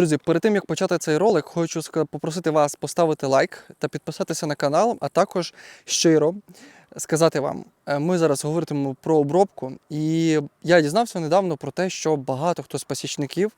Друзі, перед тим як почати цей ролик, хочу попросити вас поставити лайк та підписатися на канал, а також щиро сказати вам, е, ми зараз говоритимемо про обробку, і я дізнався недавно про те, що багато хто з пасічників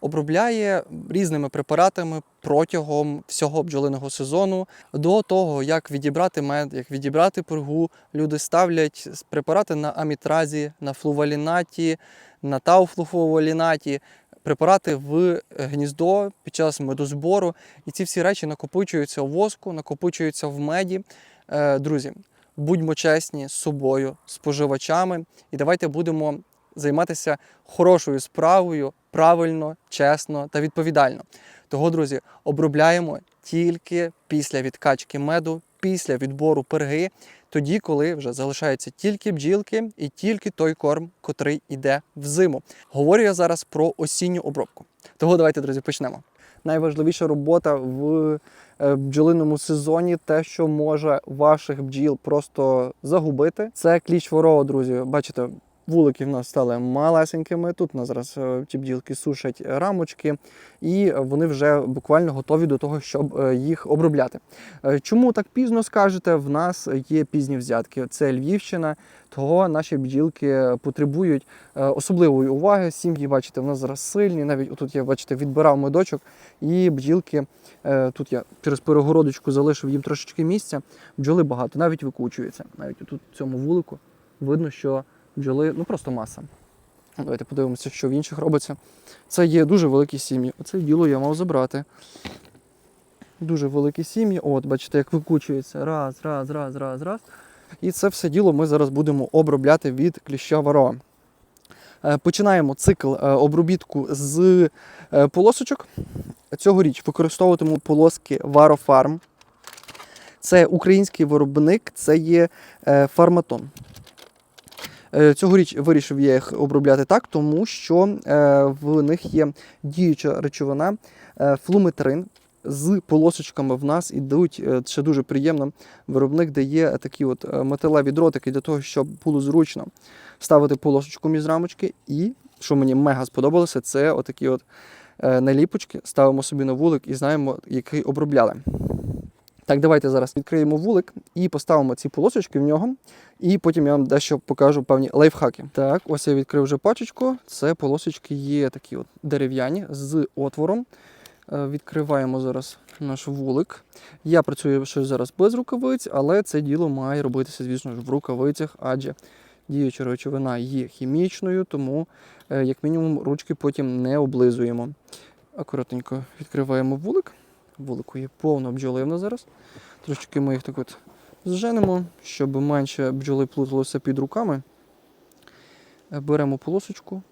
обробляє різними препаратами протягом всього бджолиного сезону. До того, як відібрати мед, як відібрати пергу, люди ставлять препарати на амітразі, на флувалінаті, на тауфлуфовалінаті, препарати в гніздо під час медозбору. І ці всі речі накопичуються в воску, накопичуються в меді. Е, Друзі, будьмо чесні з собою, споживачами, і давайте будемо займатися хорошою справою правильно, чесно та відповідально. Того, друзі, обробляємо тільки після відкачки меду, після відбору перги, тоді, коли вже залишаються тільки бджілки і тільки той корм, котрий йде в зиму. Говорю я зараз про осінню обробку. Того давайте, друзі, почнемо. Найважливіша робота в е, бджолиному сезоні, те, що може ваших бджіл просто загубити, це кліч ворога, друзі. Бачите, вулики в нас стали малесенькими. Тут у нас зараз е, ті бджілки сушать рамочки, і вони вже буквально готові до того, щоб е, їх обробляти. Е, Чому так пізно скажете? В нас є пізні взятки. Це Львівщина, того наші бджілки потребують особливої уваги. Сім'ї, бачите, в нас зараз сильні. Навіть отут я бачите, відбирав медочок, і бджілки тут я через перегородочку залишив їм трошечки місця. Бджоли багато, навіть викучується. Навіть тут в цьому вулику видно, що бджоли ну просто маса. Давайте подивимося, що в інших робиться. Це є дуже великі сім'ї. Оце діло я мав забрати. Дуже великі сім'ї. От, бачите, як викучується. Раз, раз, раз, раз, раз. І це все діло ми зараз будемо обробляти від кліща вароа. Е, Починаємо цикл е, обробітку з е, полосочок. Цьогоріч використовуватиму полоски Варофарм. Це український виробник, це є фарматон. Е, Цьогоріч вирішив я їх обробляти так, тому що е, в них є діюча речовина е, флуметрин. З полосочками в нас ідуть е, ще дуже приємно. Виробник дає такі от металеві дротики для того, щоб було зручно ставити полосочку між рамочки. І що мені мега сподобалося, це отакі от наліпочки. Ставимо собі на вулик і знаємо, який обробляли. Так, давайте зараз відкриємо вулик і поставимо ці полосочки в нього. І потім я вам дещо покажу певні лайфхаки. Так, ось я відкрив вже пачечку. Це полосочки є такі от дерев'яні з отвором. Е, Відкриваємо зараз наш вулик. Я працюю ще зараз без рукавиць, але це діло має робитися, звісно ж, в рукавицях, адже діюча речовина є хімічною, тому, е, як мінімум, ручки потім не облизуємо. Акуратненько відкриваємо вулик. Вулику є повно бджоли в нас зараз. Трошечки ми їх так от зженемо, щоб менше бджоли плуталося під руками. Е, Беремо полосочку.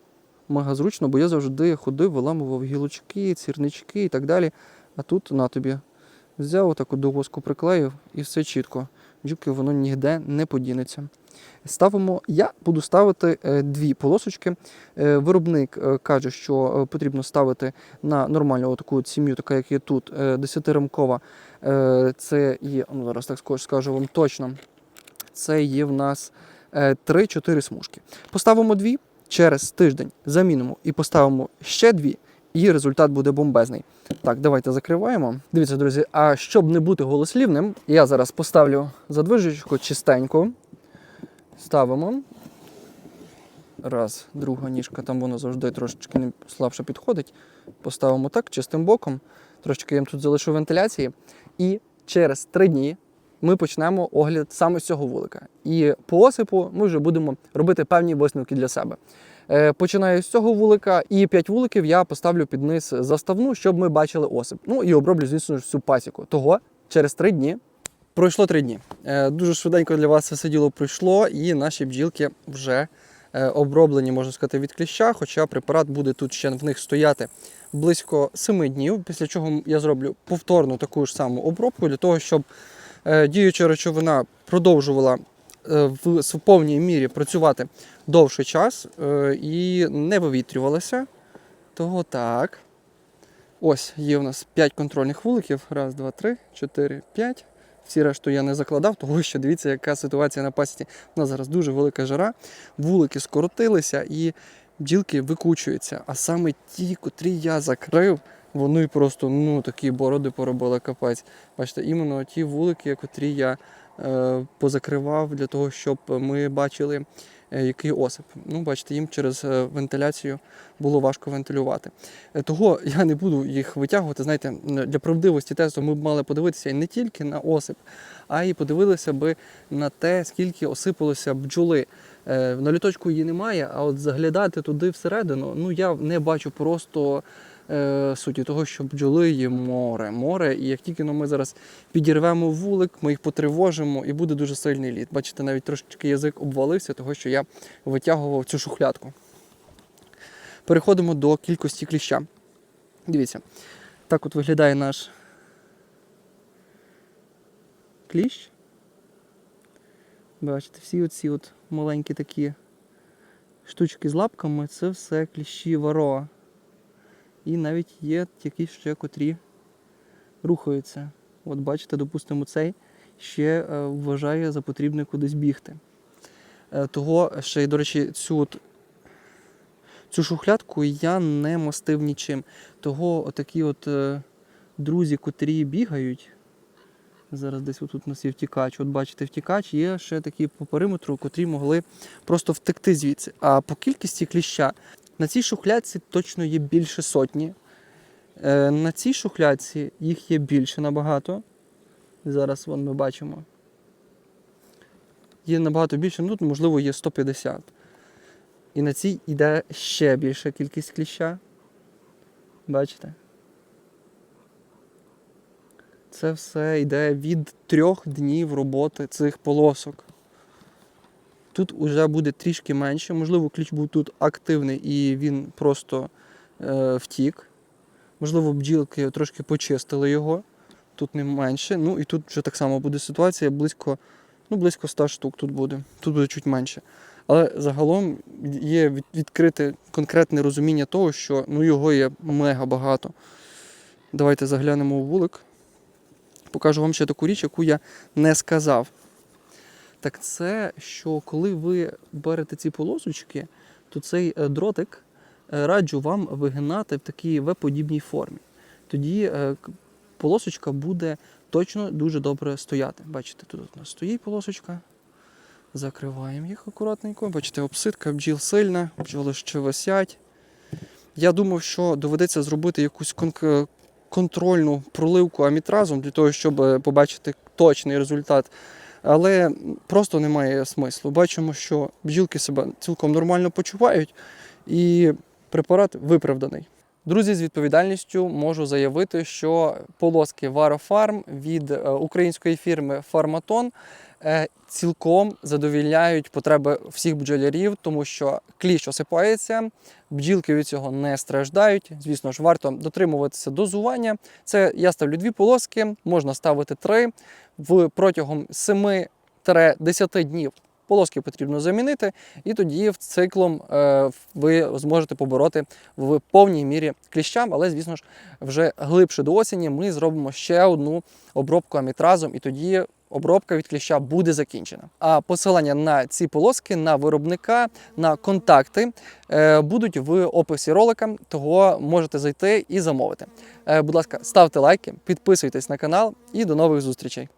Мега зручно, бо я завжди ходив, виламував гілочки, цірнички і так далі. А тут на тобі взяв отак от до воску приклеїв і все чітко. Бджілки воно ніде не подінеться. Ставимо, я буду ставити е, дві полосочки. Е, Виробник е, каже, що потрібно ставити на нормальну таку сім'ю, така як є тут, е, 10-рамкова. Е, Це є, ну зараз так скажу- вам точно. Це є в нас е, 3-4 смужки. Поставимо дві, через тиждень замінимо і поставимо ще дві, і результат буде бомбезний. Так, давайте закриваємо. Дивіться, друзі, а щоб не бути голослівним, я зараз поставлю задвижечку чистенько. Ставимо. Раз, друга ніжка, там воно завжди трошечки слабше підходить. Поставимо так, чистим боком. Трошечки я їм тут залишу вентиляції. І через три дні ми почнемо огляд саме з цього вулика. І по осипу ми вже будемо робити певні висновки для себе. Е, Починаю з цього вулика, і 5 вуликів я поставлю під низ заставну, щоб ми бачили осип. Ну і оброблю, звісно всю пасіку. Того через три дні. Пройшло три дні. Е, Дуже швиденько для вас все діло пройшло, і наші бджілки вже е, оброблені, можна сказати, від кліща, хоча препарат буде тут ще в них стояти близько 7 днів, після чого я зроблю повторну таку ж саму обробку для того, щоб е, діюча речовина продовжувала в повній мірі працювати довший час і не вивітрювалася. Того так. Ось є у нас 5 контрольних вуликів. Раз, два, три, чотири, п'ять. Всі решту я не закладав, тому що дивіться, яка ситуація на пасіці. У нас зараз дуже велика жара, вулики скоротилися, і бджілки викучуються. А саме ті, котрі я закрив, вони просто ну, такі бороди поробили капець. Бачите, іменно ті вулики, котрі я е, позакривав для того, щоб ми бачили, е, який осип. Ну, бачите, їм через е, вентиляцію було важко вентилювати. Е, Того я не буду їх витягувати. Знаєте, для правдивості тесту ми б мали подивитися не тільки на осип, а й подивилися би на те, скільки осипалося бджоли. Е, На літочку її немає, а от заглядати туди всередину, ну я не бачу просто суті того, що бджоли є море, море. І як тільки ну, ми зараз підірвемо вулик, ми їх потривожимо і буде дуже сильний лід. Бачите, навіть трошечки язик обвалився, того що я витягував цю шухлядку. Переходимо до кількості кліща. Дивіться, так от виглядає наш кліщ. Бачите, всі оці от маленькі такі штучки з лапками це все кліщі вароа. І навіть є такі ще котрі рухаються. От бачите, допустимо, цей ще е, вважає за потрібне кудись бігти. Е, того ще й, до речі, цю Цю шухлядку я не мастив нічим. Того такі от е, друзі, котрі бігають. Зараз десь отут у нас є втікач. От бачите, втікач є ще такі по периметру, котрі могли просто втекти звідси. А по кількості кліща на цій шухлядці точно є більше сотні. Е, на цій шухлядці їх є більше набагато. Зараз вон ми бачимо. Є набагато більше, ну можливо, є 150. І на цій йде ще більша кількість кліща. Бачите? Це все йде від трьох днів роботи цих полосок. Тут вже буде трішки менше. Можливо, кліч був тут активний і він просто е, втік. Можливо, бджілки трошки почистили його. Тут не менше. Ну і тут вже так само буде ситуація близько, ну, близько 100 штук тут буде. Тут буде чуть менше. Але загалом є відкрите конкретне розуміння того, що ну, його є мега багато. Давайте заглянемо у вулик. Покажу вам ще таку річ, яку я не сказав. Так це, що коли ви берете ці полосочки, то цей е, дротик е, раджу вам вигинати в такій В-подібній формі. Тоді е, полосочка буде точно дуже добре стояти. Бачите, тут у нас стоїть полосочка. Закриваємо їх акуратненько. Бачите, обсидка бджіл сильна, бджоли ще висять. Я думав, що доведеться зробити якусь конк- контрольну проливку амітразом для того, щоб побачити точний результат. Але просто немає смислу. Бачимо, що бджілки себе цілком нормально почувають, і препарат виправданий. Друзі, з відповідальністю можу заявити, що полоски Варофарм від е, української фірми Фарматон е, цілком задовільняють потреби всіх бджолярів, тому що кліщ осипається, бджілки від цього не страждають. Звісно ж, варто дотримуватися дозування. Це я ставлю дві полоски, можна ставити три в протягом 7-10 днів. Полоски потрібно замінити, і тоді в циклом е, ви зможете побороти в повній мірі кліщам, але, звісно ж, вже глибше до осені ми зробимо ще одну обробку амітразом, і тоді обробка від кліща буде закінчена. А посилання на ці полоски, на виробника, на контакти е, будуть в описі ролика, того можете зайти і замовити. Е, будь ласка, ставте лайки, підписуйтесь на канал і до нових зустрічей.